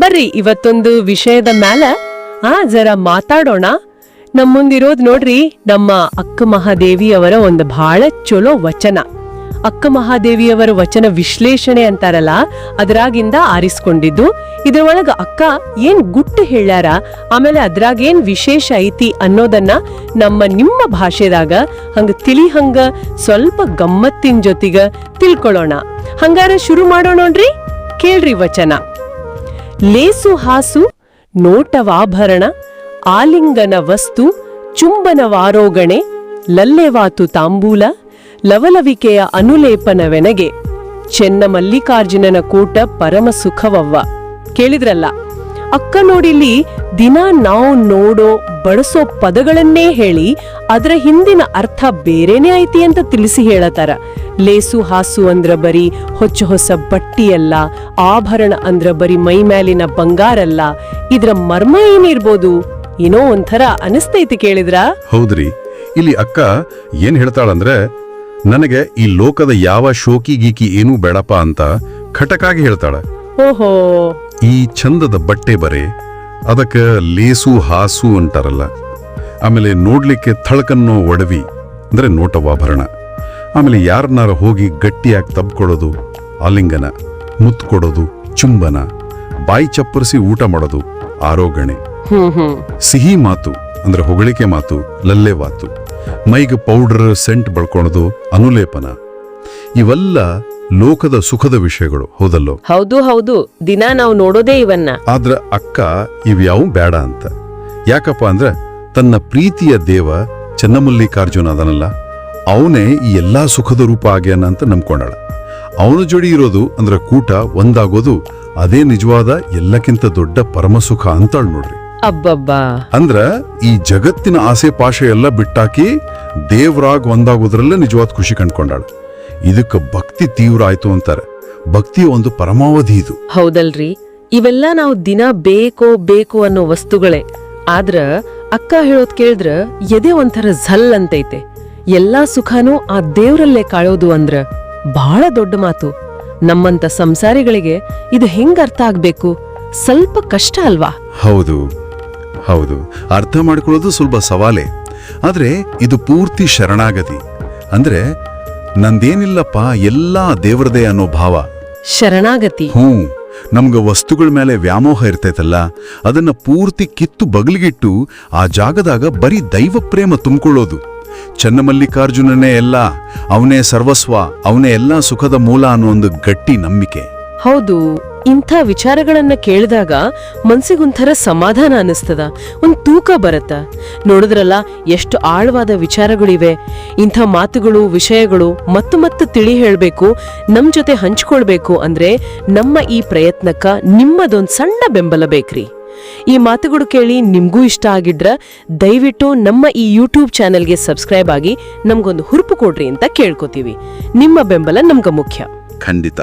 ಬರ್ರಿ, ಇವತ್ತೊಂದು ವಿಷಯದ ಮ್ಯಾಲ ಆ ಜರ ಮಾತಾಡೋಣ. ನಮ್ಮ ನೋಡ್ರಿ, ನಮ್ಮ ಅಕ್ಕ ಮಹಾದೇವಿಯವರ ಒಂದು ಬಹಳ ಚಲೋ ವಚನ. ಅಕ್ಕ ಮಹಾದೇವಿಯವರ ವಚನ ವಿಶ್ಲೇಷಣೆ ಅಂತಾರಲ್ಲ, ಅದ್ರಾಗಿಂದ ಆರಿಸ್ಕೊಂಡಿದ್ದು, ಇದ್ರೊಳಗ ಅಕ್ಕ ಏನ್ ಗುಟ್ಟು ಹೇಳ್ಯಾರ, ಆಮೇಲೆ ಅದ್ರಾಗ ಏನ್ ವಿಶೇಷ ಐತಿ ಅನ್ನೋದನ್ನ ನಮ್ಮ ನಿಮ್ಮ ಭಾಷೆದಾಗ ಹಂಗ ತಿಳಿ ಹಂಗ ಸ್ವಲ್ಪ ಗಮ್ಮತ್ತಿನ ಜೊತೆಗ ತಿಳ್ಕೊಳ್ಳೋಣ ಹಂಗಾರ ಶುರು ಮಾಡೋಣೋಣ್ರಿ, ಕೇಳ್ರಿ ವಚನ. ಲೇಸು ಹಾಸು, ನೋಟವಾಭರಣ, ಆಲಿಂಗನ ವಸ್ತು, ಚುಂಬನವಾರೋಗಣೆ, ಲಲ್ಲೆವಾತು ತಾಂಬೂಲ, ಲವಲವಿಕೆಯ ಅನುಲೇಪನವೆನಗೆ. ಚೆನ್ನ ಮಲ್ಲಿಕಾರ್ಜುನನ ಕೂಟ ಪರಮ ಸುಖವವ್ವ ಕೇಳಿದ್ರಲ್ಲ, ಅಕ್ಕ ನೋಡಿಲಿ ದಿನ ನಾವು ನೋಡೋ, ಬಳಸೋ ಪದಗಳನ್ನೇ ಹೇಳಿ ಅದರ ಹಿಂದಿನ ಅರ್ಥ ಬೇರೆನೇ ಐತಿ ಅಂತ ತಿಳಿಸಿ ಹೇಳತಾರ. ಲೇಸು ಹಾಸು ಅಂದ್ರ ಬರೀ ಹೊಚ್ಚ ಹೊಸ ಬಟ್ಟಿಯಲ್ಲ ಆಭರಣ ಅಂದ್ರ ಬರೀ ಮೈ ಮ್ಯಾಲಿನ ಬಂಗಾರಲ್ಲ ಇದ್ರ ಮರ್ಮ ಏನಿರ್ಬೋದು? ಏನೋ ಒಂಥರ ಅನಿಸ್ತೈತಿ ಕೇಳಿದ್ರ? ಹೌದ್ರಿ. ಇಲ್ಲಿ ಅಕ್ಕ ಏನ್ ಹೇಳ್ತಾಳಂದ್ರೆ ನನಗೆ ಈ ಲೋಕದ ಯಾವ ಶೋಕಿ ಗೀಕಿ ಏನೂ ಬೇಡಪ್ಪ ಅಂತ ಖಟಕಾಗಿ ಹೇಳ್ತಾಳ. ಓಹೋ. ಈ ಚಂದದ ಬಟ್ಟೆ ಬರೆ ಅದಕ್ಕೆ ಲೇಸು ಹಾಸು ಅಂತಾರಲ್ಲ. ಆಮೇಲೆ ನೋಡ್ಲಿಕ್ಕೆ ಥಳಕನ್ನೋ ಒಡವಿ ಅಂದ್ರೆ ನೋಟವಾಭರಣ. ಆಮೇಲೆ ಯಾರನ್ನಾರ ಹೋಗಿ ಗಟ್ಟಿಯಾಗಿ ತಬ್ಕೊಳ್ಳೋದು ಆಲಿಂಗನ. ಮುತ್ತು ಕೊಡೋದು ಚುಂಬನ ಬಾಯಿ ಚಪ್ಪರಿಸಿ ಊಟ ಮಾಡೋದು ಆರೋಗಣೆ. ಸಿಹಿ ಮಾತು ಅಂದ್ರೆ ಹೊಗಳಿಕೆ ಮಾತು ಲಲ್ಲೆ ಮಾತು ಮೈಗೆ ಪೌಡರ್ ಸೆಂಟ್ ಬಳ್ಕೊಳೋದು ಅನುಲೇಪನ. ಇವೆಲ್ಲ ಲೋಕದ ಸುಖದ ವಿಷಯಗಳು ಹೌದಲ್ಲೋ? ಹೌದು ಹೌದು. ದಿನ ನಾವು ನೋಡೋದೇ ಇವನ್ನ. ಆದ್ರ ಅಕ್ಕ ಇವ್ಯಾವು ಬೇಡ ಅಂತ. ಯಾಕಪ್ಪ ಅಂದ್ರೆ ತನ್ನ ಪ್ರೀತಿಯ ದೇವ ಚನ್ನಮಲ್ಲಿಕಾರ್ಜುನ ಅದನಲ್ಲ. ಅವನೇ ಈ ಎಲ್ಲಾ ಸುಖದ ರೂಪ ಆಗ್ಯಾನ ಅಂತ ನಂಬ್ಕೊಂಡಾಳ. ಅವನ ಜೋಡಿ ಇರೋದು ಅಂದ್ರೆ ಕೂಟ ಒಂದಾಗೋದು ಅದೇ ನಿಜವಾದ ಎಲ್ಲಕ್ಕಿಂತ ದೊಡ್ಡ ಪರಮಸುಖ ಅಂತಾಳ್ ನೋಡ್ರಿ. ಅಬ್ಬಬ್ಬಾ. ಅಂದ್ರ ಈ ಜಗತ್ತಿನ ಆಸೆ ಪಾಶೆ ಎಲ್ಲ ಬಿಟ್ಟಾಕಿ ದೇವ್ರಾಗ್ ಒಂದಾಗೋದ್ರಲ್ಲೇ ನಿಜವಾದ ಖುಷಿ ಕಂಡ್ಕೊಂಡಾಳ. ಇದಕ್ಕೆ ಭಕ್ತಿ ತೀವ್ರ ಆಯ್ತು ಅಂತಾರೆ. ಭಕ್ತಿಯ ಒಂದು ಪರಮಾವಧಿ ಇದು. ಹೌದಲ್ರಿ. ಇವೆಲ್ಲ ನಾವು ದಿನ ಬೇಕೋ ಬೇಕು ಅನ್ನೋ ವಸ್ತುಗಳೇ. ಆದ್ರ ಅಕ್ಕ ಹೇಳೋದ್ ಕೇಳಿದ್ರ ಎದೆ ಒಂಥರ ಝಲ್ ಅಂತೈತೆ. ಎಲ್ಲಾ ಸುಖಾನೂ ಆ ದೇವ್ರಲ್ಲೇ ಕಾಳೋದು ಅಂದ್ರ ಬಹಳ ದೊಡ್ಡ ಮಾತು. ನಮ್ಮಂತ ಸಂಸಾರಿಗಳಿಗೆ ಇದು ಹೆಂಗ್ ಅರ್ಥ ಆಗ್ಬೇಕು? ಸ್ವಲ್ಪ ಕಷ್ಟ ಅಲ್ವಾ? ಹೌದು ಹೌದು. ಅರ್ಥ ಮಾಡ್ಕೊಳ್ಳೋದು ಸ್ವಲ್ಪ ಸವಾಲೇ. ಆದ್ರೆ ಇದು ಪೂರ್ತಿ ಶರಣಾಗತಿ. ಅಂದ್ರೆ ನಂದೇನಿಲ್ಲಪ್ಪ ಎಲ್ಲಾ ದೇವ್ರದೇ ಅನ್ನೋ ಭಾವ. ಶರಣಾಗತಿ. ಹ್ಞೂ ನಮ್ಗ ವಸ್ತುಗಳ ಮೇಲೆ ವ್ಯಾಮೋಹ ಇರ್ತೈತಲ್ಲ ಅದನ್ನ ಪೂರ್ತಿ ಕಿತ್ತು ಬಗಲಿಗಿಟ್ಟು ಆ ಜಾಗದಾಗ ಬರೀ ದೈವ ಪ್ರೇಮ ತುಂಬಿಕೊಳ್ಳೋದು. ಚನ್ನಮಲ್ಲಿಕಾರ್ಜುನನೇ ಎಲ್ಲ, ಅವನೇ ಸರ್ವಸ್ವ, ಅವನೇ ಎಲ್ಲ ಸುಖದ ಮೂಲ ಅನ್ನೋ ಒಂದು ಗಟ್ಟಿ ನಂಬಿಕೆ. ಹೌದು, ಇಂಥ ವಿಚಾರಗಳನ್ನ ಕೇಳಿದಾಗ ಮನ್ಸಿಗೊಂಥರ ಸಮಾಧಾನ ಅನಿಸ್ತದ ಒಂದ್ ತೂಕ ಬರತ್ತ. ನೋಡಿದ್ರಲ್ಲ, ಎಷ್ಟು ಆಳವಾದ ವಿಚಾರಗಳಿವೆ. ಇಂಥ ಮಾತುಗಳು, ವಿಷಯಗಳು ಮತ್ತು ಮತ್ತೆ ತಿಳಿ ಹೇಳ್ಬೇಕು, ನಮ್ ಜೊತೆ ಹಂಚ್ಕೊಳ್ಬೇಕು ಅಂದ್ರೆ ನಮ್ಮ ಈ ಪ್ರಯತ್ನಕ್ಕ ನಿಮ್ಮದೊಂದ್ ಸಣ್ಣ ಬೆಂಬಲ ಬೇಕ್ರಿ. ಈ ಮಾತುಗಳು ಕೇಳಿ ನಿಮ್ಗೂ ಇಷ್ಟ ಆಗಿದ್ರ ದಯವಿಟ್ಟು ನಮ್ಮ ಈ ಯೂಟ್ಯೂಬ್ ಚಾನೆಲ್ಗೆ ಸಬ್ಸ್ಕ್ರೈಬ್ ಆಗಿ ನಮಗೊಂದು ಹುರುಪು ಕೊಡ್ರಿ ಅಂತ ಕೇಳ್ಕೊತೀವಿ. ನಿಮ್ಮ ಬೆಂಬಲ ನಮ್ಗ ಮುಖ್ಯ. ಖಂಡಿತ.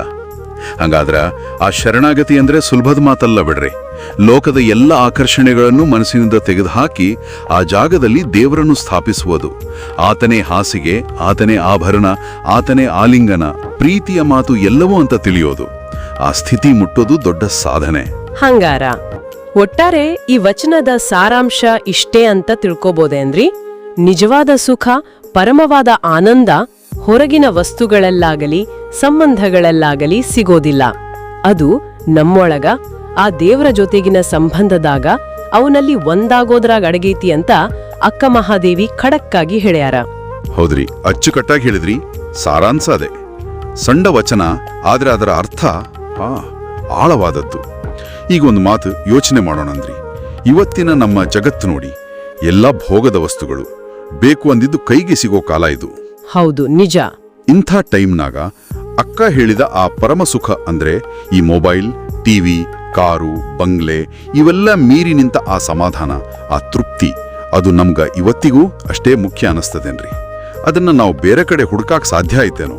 ಹಂಗಾದ್ರ ಆ ಶರಣಾಗತಿ ಅಂದ್ರೆ ಸುಲಭದ ಮಾತಲ್ಲ ಬಿಡ್ರಿ. ಲೋಕದ ಎಲ್ಲ ಆಕರ್ಷಣೆಗಳನ್ನು ಮನಸ್ಸಿನಿಂದ ತೆಗೆದುಹಾಕಿ ಆ ಜಾಗದಲ್ಲಿ ದೇವರನ್ನು ಸ್ಥಾಪಿಸುವುದು. ಆತನೇ ಹಾಸಿಗೆ ಆತನೇ ಆಭರಣ ಆತನೇ ಆಲಿಂಗನ ಪ್ರೀತಿಯ ಮಾತು ಎಲ್ಲವೂ ಅಂತ ತಿಳಿಯೋದು. ಆ ಸ್ಥಿತಿ ಮುಟ್ಟೋದು ದೊಡ್ಡ ಸಾಧನೆ. ಹಂಗಾರ. ಒಟ್ಟಾರೆ ಈ ವಚನದ ಸಾರಾಂಶ ಇಷ್ಟೇ ಅಂತ ತಿಳ್ಕೋಬೋದೇನ್ರಿ? ನಿಜವಾದ ಸುಖ, ಪರಮವಾದ ಆನಂದ ಹೊರಗಿನ ವಸ್ತುಗಳಲ್ಲಾಗಲಿ, ಸಂಬಂಧಗಳಲ್ಲಾಗಲಿ ಸಿಗೋದಿಲ್ಲ. ಅದು ನಮ್ಮೊಳಗ, ಆ ದೇವರ ಜೊತೆಗಿನ ಸಂಬಂಧದಾಗ ಅವನಲ್ಲಿ ಒಂದಾಗೋದ್ರಾಗ ಅಡಗೈತಿ ಅಂತ ಅಕ್ಕ ಮಹಾದೇವಿ ಖಡಕ್ಕಾಗಿ ಹೇಳ್ಯಾರ. ಹೌದ್ರಿ, ಅಚ್ಚುಕಟ್ಟಾಗಿ ಹೇಳಿದ್ರಿ ಸಾರಾಂಶ ಅದೇ. ಸಣ್ಣ ವಚನ, ಆದ್ರೆ ಅದರ ಅರ್ಥ ಆಳವಾದದ್ದು. ಈಗ ಒಂದು ಮಾತು ಯೋಚನೆ ಮಾಡೋಣಂದ್ರಿ. ಇವತ್ತಿನ ನಮ್ಮ ಜಗತ್ತು ನೋಡಿ ಎಲ್ಲ ಭೋಗದ ವಸ್ತುಗಳು ಬೇಕು ಅಂದಿದ್ದು ಕೈಗೆ ಸಿಗೋ ಕಾಲ ಇದು. ಹೌದು ನಿಜ. ಇಂಥ ಟೈಮ್ನಾಗ ಅಕ್ಕ ಹೇಳಿದ ಆ ಪರಮ ಸುಖ ಅಂದ್ರೆ ಈ ಮೊಬೈಲ್ ಟಿವಿ ಕಾರು ಬಂಗ್ಲೆ ಇವೆಲ್ಲ ಮೀರಿ ನಿಂತ ಆ ಸಮಾಧಾನ ಆ ತೃಪ್ತಿ ಅದು ನಮ್ಗ ಇವತ್ತಿಗೂ ಅಷ್ಟೇ ಮುಖ್ಯ ಅನಿಸ್ತದೇನ್ರಿ ಅದನ್ನ ನಾವು ಬೇರೆ ಕಡೆ ಹುಡುಕಾಕ್ ಸಾಧ್ಯ ಐತೇನೋ?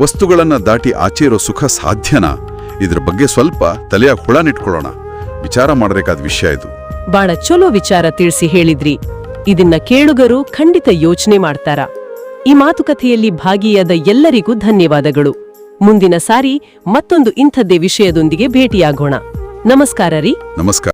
ವಸ್ತುಗಳನ್ನ ದಾಟಿ ಆಚೆ ಇರೋ ಸುಖ ಸಾಧ್ಯನಾ? ಇದ್ರ ಬಗ್ಗೆ ಸ್ವಲ್ಪ ತಲೆಯ ಹುಳ ನಿಟ್ಕೊಳ್ಳೋಣ ವಿಚಾರ ಮಾಡಬೇಕಾದ ವಿಷಯ ಇದು. ಬಾಳ ಚಲೋ ವಿಚಾರ ತಿಳಿಸಿ ಹೇಳಿದ್ರಿ. ಇದನ್ನ ಕೇಳುಗರು ಖಂಡಿತ ಯೋಚನೆ ಮಾಡ್ತಾರ. ಈ ಮಾತುಕತೆಯಲ್ಲಿ ಭಾಗಿಯಾದ ಎಲ್ಲರಿಗೂ ಧನ್ಯವಾದಗಳು. ಮುಂದಿನ ಸಾರಿ ಮತ್ತೊಂದು ಇಂಥದ್ದೇ ವಿಷಯದೊಂದಿಗೆ ಭೇಟಿಯಾಗೋಣ. ನಮಸ್ಕಾರ ರೀ. ನಮಸ್ಕಾರ.